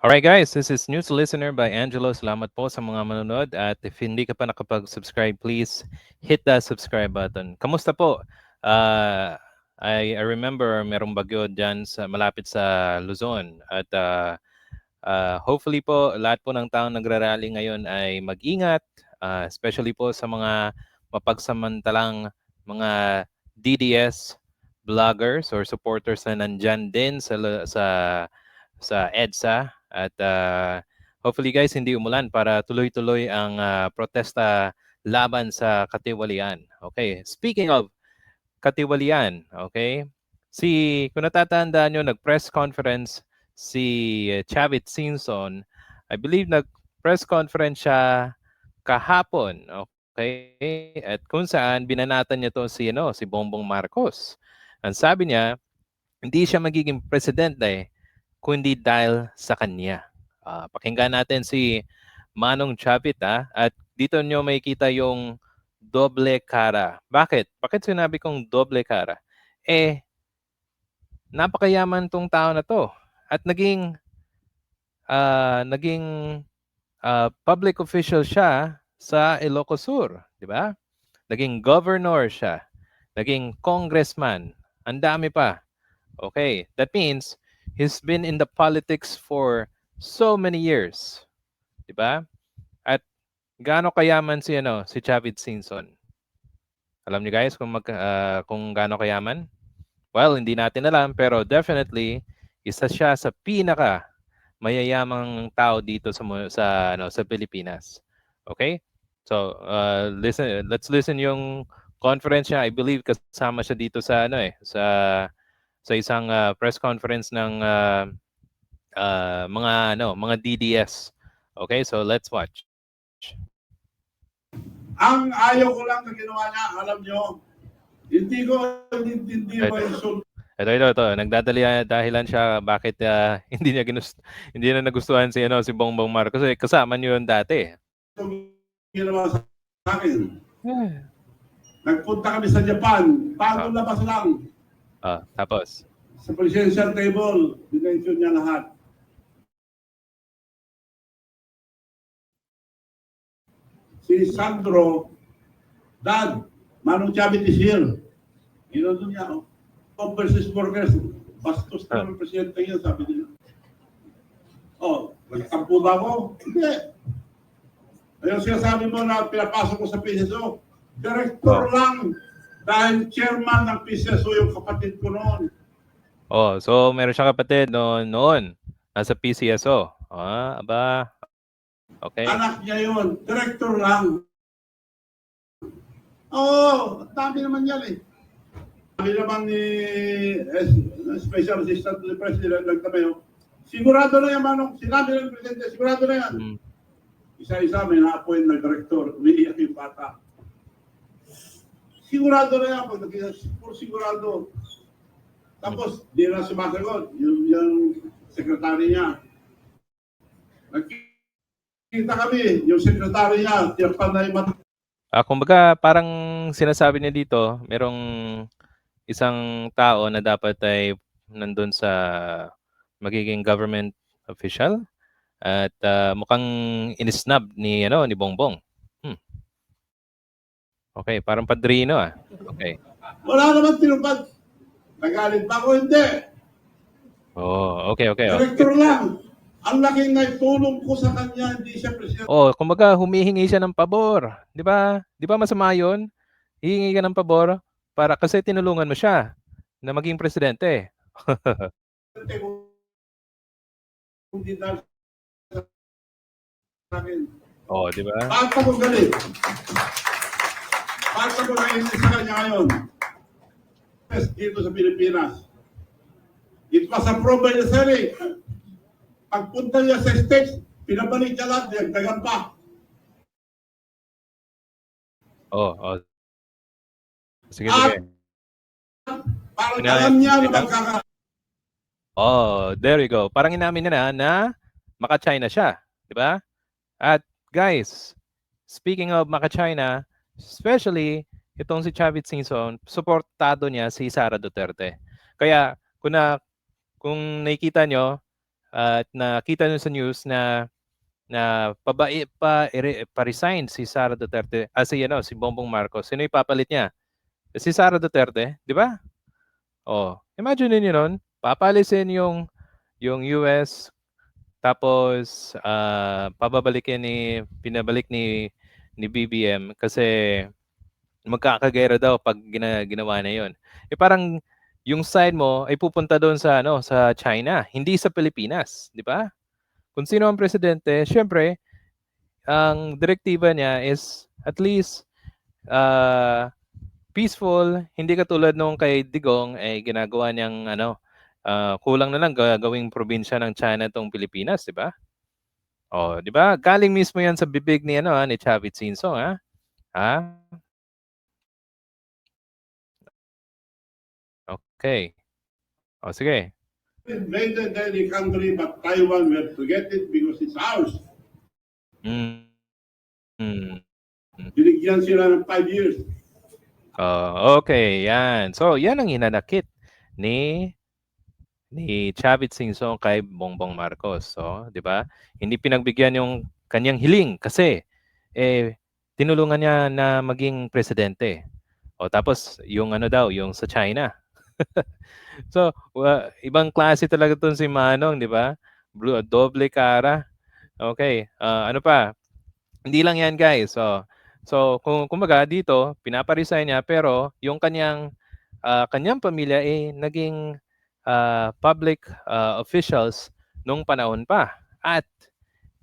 Alright guys, this is News Listener by Angelo. Salamat po sa mga manonood at if hindi ka pa nakapag-subscribe, please hit that subscribe button. Kamusta po? Uh, I, I remember merong bagyo dyan sa, malapit sa Luzon at uh, uh, hopefully po lahat po ng taong nagrarally ngayon ay mag-ingat, uh, especially po sa mga mapagsamantalang mga DDS vloggers or supporters na nandyan din sa sa sa EDSA at uh, hopefully guys hindi umulan para tuloy-tuloy ang uh, protesta laban sa katiwalian. Okay, speaking of katiwalian, okay? Si kung natatandaan nyo, nag-press conference si Chavit Sinson. I believe nag-press conference siya kahapon, okay? At kung saan binanatan niya to si ano, si Bongbong Marcos. Ang sabi niya, hindi siya magiging presidente kundi dahil sa kanya. Uh, pakinggan natin si Manong Chavit ha? at dito nyo makikita yung doble cara. Bakit? Bakit sinabi kong doble cara? Eh, napakayaman tong tao na to at naging uh, naging uh, public official siya sa Ilocos Sur, di ba? Naging governor siya, naging congressman, ang dami pa. Okay, that means he's been in the politics for so many years. 'Di ba? At gaano kayaman si ano, si Chavit Sinson? Alam niyo guys kung mag, uh, kung gaano kayaman? Well, hindi natin alam pero definitely isa siya sa pinaka mayayamang tao dito sa sa ano sa Pilipinas. Okay? So, uh, listen let's listen yung conference niya. I believe kasama siya dito sa ano eh sa sa isang uh, press conference ng uh, uh, mga ano, mga DDS. Okay, so let's watch. Ang ayaw ko lang na ginawa niya, alam niyo, hindi ko hindi, ba insult Ito, ito, ito. Nagdadali dahilan siya bakit uh, hindi niya ginust hindi na nagustuhan si ano si Bongbong Marcos kasi kasama niyo yun dati. ginawa sa akin. Nagpunta kami sa Japan, bago Ah. labas lang. Ah, tapos. Sa presidential table, dinention niya lahat. Si Sandro, Dad, Manong Chavit is here. Ginano niya, oh. Oh, versus workers, bastos na ng presidente yan, sabi niya. Oh, nagtampo ba ako? Hindi. Ayun sinasabi mo na pinapasok ko sa PCSO. Director lang. Dahil chairman ng PCSO yung kapatid ko noon. Oh, so meron siya kapatid noon noon nasa PCSO. Ah, aba. Okay. Anak niya yun. Director lang. Oo, oh, dami naman yan eh. Sabi naman ni eh, Special Assistant to the President nagtamayo, sigurado na yan, Manong. Sinabi ng Presidente, sigurado na yan. Mm. Isa-isa may na-appoint na director. Umiiyak yung bata. Sigurado na yan. Pag naging siguro sigurado. Tapos, di na sumasagot. Yung, yung sekretary niya. Nagkita kami, yung sekretary niya, tiyapan na yung mata. Ah, kumbaga parang sinasabi niya dito, merong isang tao na dapat ay nandun sa magiging government official at ah, mukhang inisnab ni ano ni Bongbong. Okay, parang padrino ah. Okay. Wala naman tinupad. Nagalit ba ako? Hindi. Oh, okay, okay. okay. Director lang. Ang laking naitulong ko sa kanya, hindi siya presidente. Oh, kumbaga humihingi siya ng pabor, 'di ba? 'Di ba masama 'yon? Hihingi ka ng pabor para kasi tinulungan mo siya na maging presidente. Hindi dahil sa akin. Oh, 'di ba? Bakit ako galit? Bakit ako nainis sa kanya ngayon? Dito sa Pilipinas. It was approved by the Senate. Pagpunta niya sa States, pinabalik niya lahat, nagdagan pa. Oh, oh. Sige, At sige. parang Pinayag- alam niya na magkaka... Oh, there you go. Parang inamin niya na na maka-China siya, 'di ba? At guys, speaking of maka-China, especially itong si Chavit Singson, suportado niya si Sara Duterte. Kaya kung na kung nakikita nyo, at nakita nyo sa news na na pabai pa ire- pa-resign si Sara Duterte, ah, si ano, si Bongbong Marcos. Sino ipapalit niya? Si Sara Duterte, di ba? Oh, imagine niyo nun, papalisin yung yung US tapos ah, pababalikin ni pinabalik ni ni BBM kasi magkakagera daw pag gina, ginawa na 'yon. Eh parang yung side mo ay pupunta doon sa ano sa China, hindi sa Pilipinas, di ba? Kung sino ang presidente, syempre ang direktiba niya is at least ah, peaceful, hindi katulad nung kay Digong ay ginagawa niyang ano ah, kulang na lang gagawing probinsya ng China tong Pilipinas, di ba? Oh, di ba? Galing mismo 'yan sa bibig ni ano ah, ni Chavit Sinsong, ha? Ha? Okay. O sige. invaded any country but Taiwan, we have to get it because it's ours. Mm. Mm. Binigyan sila ng five years. Oh, okay, yan. So, yan ang hinanakit ni ni Chavit Singsong kay Bongbong Marcos. So, 'di ba? Hindi pinagbigyan yung kanyang hiling kasi eh tinulungan niya na maging presidente. O tapos yung ano daw, yung sa China. so, wa- ibang klase talaga 'tong si Manong, 'di ba? Blue, doble cara. Okay, ah, ano pa? Hindi lang 'yan, guys. So, so kung kumbaga dito, pinaparesign niya pero yung kanyang ah, kanyang pamilya eh naging ah, public ah, officials nung panahon pa. At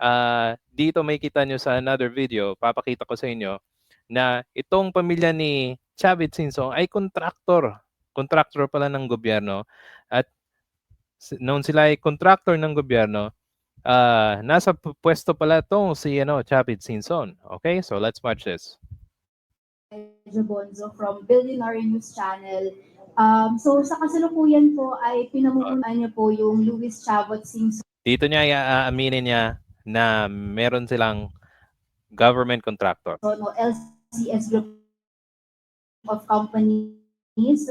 ah, dito may kita nyo sa another video, papakita ko sa inyo na itong pamilya ni Chavit Sinsong ay contractor. Contractor pala ng gobyerno. At noon sila ay contractor ng gobyerno, ah, nasa pwesto pala tong si ano, Chavit Sinsong. Okay, so let's watch this. Medyo Bonzo from Billionaire News Channel. Um, so sa kasalukuyan po ay pinamumunuan niya po yung Luis Chavot Singh Dito niya iaaminin niya na meron silang government contractor. no, LCS Group of Companies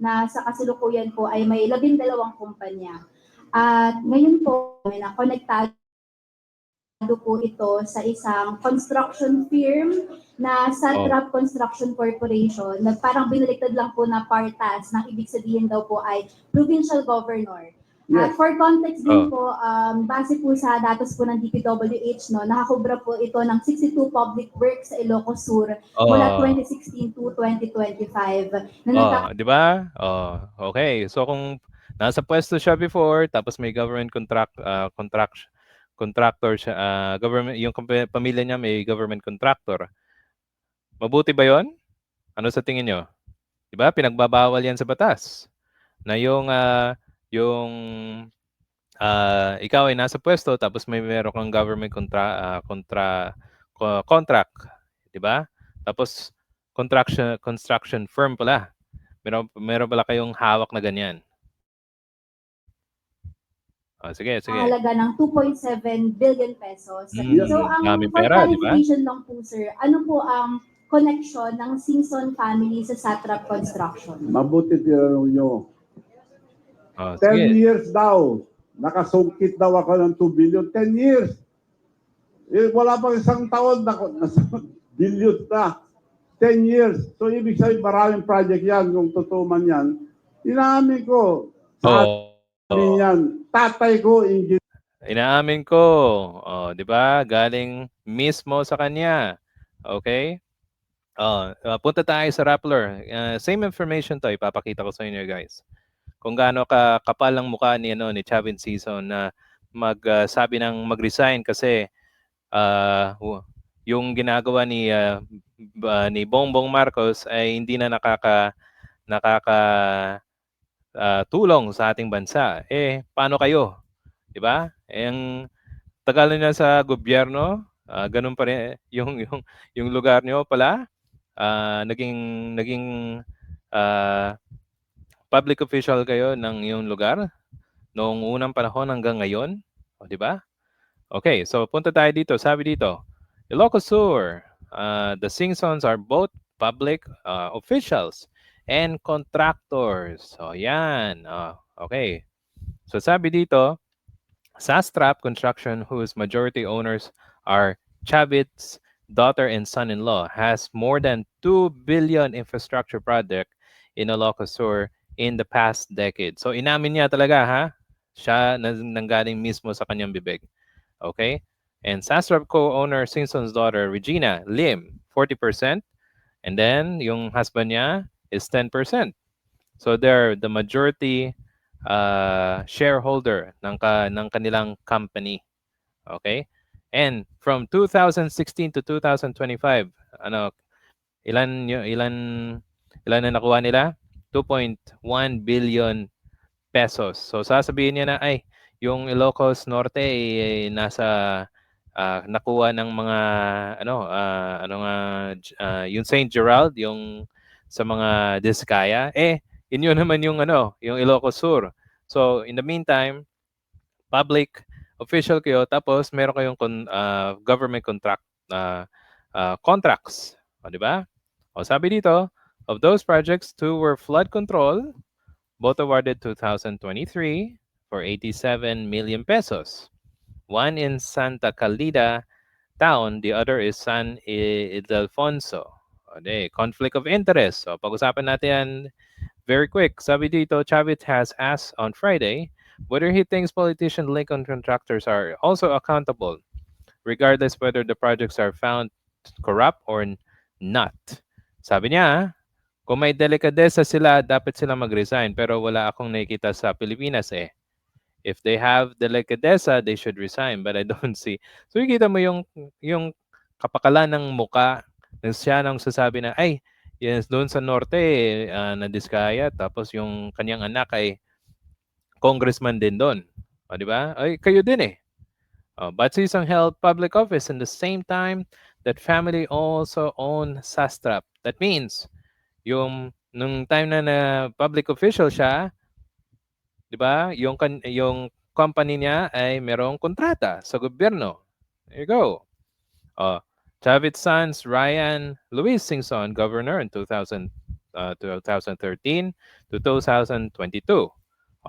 na sa kasalukuyan po ay may labing dalawang kumpanya. At ngayon po, may na-konektado po ito sa isang construction firm na Satrap Construction Corporation na parang binaliktad lang po na partas na ibig sabihin daw po ay provincial governor. Yes. for context Oh. din po, um, base po sa datos po ng DPWH, no, nakakubra po ito ng 62 public works sa Ilocos Sur mula Oh. 2016 to 2025 na Oh, 'di ba? Oh, okay. So kung nasa pwesto siya before tapos may government contract ah, contract contractor siya ah, government yung pamilya niya may government contractor. Mabuti ba 'yon? Ano sa tingin niyo? 'Di ba? Pinagbabawal 'yan sa batas. Na yung ah, yung ah, ikaw ay nasa pwesto tapos may meron kang government contra ah, contra co- contract, 'di ba? Tapos construction construction firm pala. Meron meron pala kayong hawak na ganyan. Oh, sige, sige. halaga ng 2.7 billion pesos. Mm, So ang daming for pera, di ba? clarification lang po sir, ano po ang connection ng Singson family sa Satrap Construction? Mabuti tinanong nyo. Oh, 10 sige. years daw. Nakasungkit daw ako ng 2 billion. 10 years. Eh, wala pang isang taon na nasa billion na. 10 years. So, ibig sabihin, maraming project yan. Kung totoo man yan. Inaamin ko. Sa Oh, amin oh. yan. Tatay ko, engineer. Inaamin ko. Oh, 'di ba? Galing mismo sa kanya. Okay? Oh, uh, punta tayo sa Rappler. Uh, same information 'to, ipapakita ko sa inyo, guys. Kung gaano ka kapal ang mukha ni ano ni Chavin Season na magsabi ng mag-resign kasi w- yung ginagawa ni ah, ba- ni Bongbong Marcos ay hindi na nakaka nakaka ah, tulong sa ating bansa. Eh paano kayo? 'Di ba? Eh ang tagal na sa gobyerno, ah, ganun pa rin yung yung yung lugar niyo pala ah, naging naging ah, public official kayo ng iyong lugar noong unang panahon hanggang ngayon, o 'di ba? Okay, so punta tayo dito. Sabi dito, Ilocos Sur, uh, the Singsons are both public uh, officials and contractors. So yan, ah, okay. So sabi dito, Sastrap Construction, whose majority owners are Chavit's daughter and son-in-law, has more than 2 billion infrastructure project in Ilocos Sur in the past decade. So inamin niya talaga ha, siya na nanggaling mismo sa kanyang bibig. Okay? And Sastrap co-owner Simpson's daughter Regina Lim, 40%. And then yung husband niya is 10%. So they're the majority uh, shareholder ng, ka, ng kanilang company. Okay? And from 2016 to 2025, ano, ilan ilan ilan na nakuha nila? 2.1 billion pesos. So sasabihin niya na ay yung Ilocos Norte ay nasa ah, nakuha ng mga ano ah, ano nga ah, yung St. Gerald yung sa mga Diskaya eh inyo naman yung ano yung Ilocos Sur. So in the meantime public official kayo tapos meron kayong con- ah, government contract na contracts, o, di ba? O sabi dito, of those projects, two were flood control, both awarded 2023 for 87 million pesos. One in Santa Calida town, the other is San Ildefonso. O, di, conflict of interest. So pag-usapan natin yan very quick. Sabi dito, Chavit has asked on Friday whether he thinks politician Lincoln contractors are also accountable, regardless whether the projects are found corrupt or not. Sabi niya, kung may delikadesa sila, dapat sila mag-resign. Pero wala akong nakikita sa Pilipinas eh. If they have delikadesa, they should resign. But I don't see. So, nakikita mo yung, yung kapakalan ng muka siya nang sasabi na, ay, yes, doon sa norte, uh, na Diskaya. Tapos yung kanyang anak ay congressman din doon. O, di ba? Ay, kayo din eh. Oh, but Sisang held public office in the same time that family also owned Sastrap. That means, yung nung time na na public official siya, 'di ba? Yung yung company niya ay merong kontrata sa gobyerno. There you go. Oh, Chavit sons Ryan Luis Singson, governor in 2000 uh, 2013 to 2022.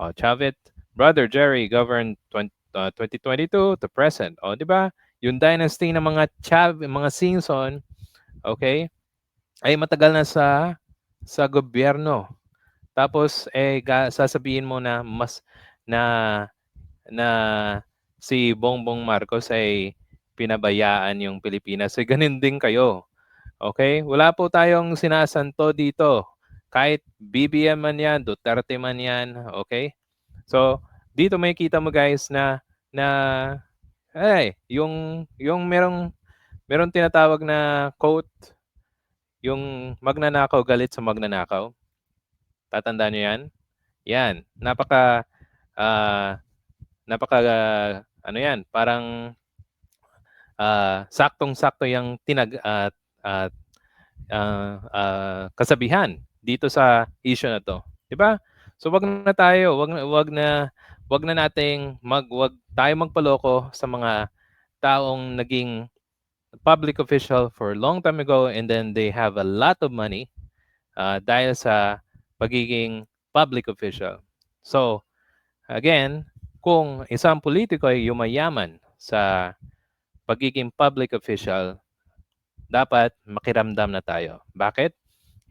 Oh, Chavit brother Jerry governed 20, uh, 2022 to present. O, di ba? Yung dynasty ng mga Chav, mga Singson, okay, ay matagal na sa sa gobyerno. Tapos eh sasabihin mo na mas na na si Bongbong Marcos ay pinabayaan yung Pilipinas. Eh, ganun din kayo. Okay? Wala po tayong sinasanto dito. Kahit BBM man yan, Duterte man yan. Okay? So, dito may kita mo guys na na ay yung yung merong merong tinatawag na quote yung magnanakaw galit sa magnanakaw. Tatandaan niyo 'yan? Yan, napaka ah, napaka ah, ano 'yan, parang ah, saktong-sakto yung tinag at at ah, ah, kasabihan dito sa issue na 'to, 'di ba? So wag na tayo, wag na wag na wag na nating mag wag tayo magpaloko sa mga taong naging public official for a long time ago and then they have a lot of money uh, dahil sa pagiging public official. So, again, kung isang politiko ay yumayaman sa pagiging public official, dapat makiramdam na tayo. Bakit?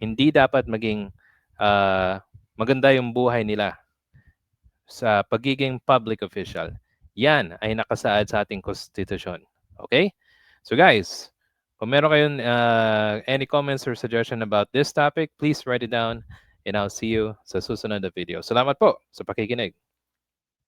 Hindi dapat maging uh, maganda yung buhay nila sa pagiging public official. Yan ay nakasaad sa ating konstitusyon. Okay? So guys, kung meron kayong uh, any comments or suggestion about this topic, please write it down and I'll see you sa susunod na video. Salamat po sa pakikinig.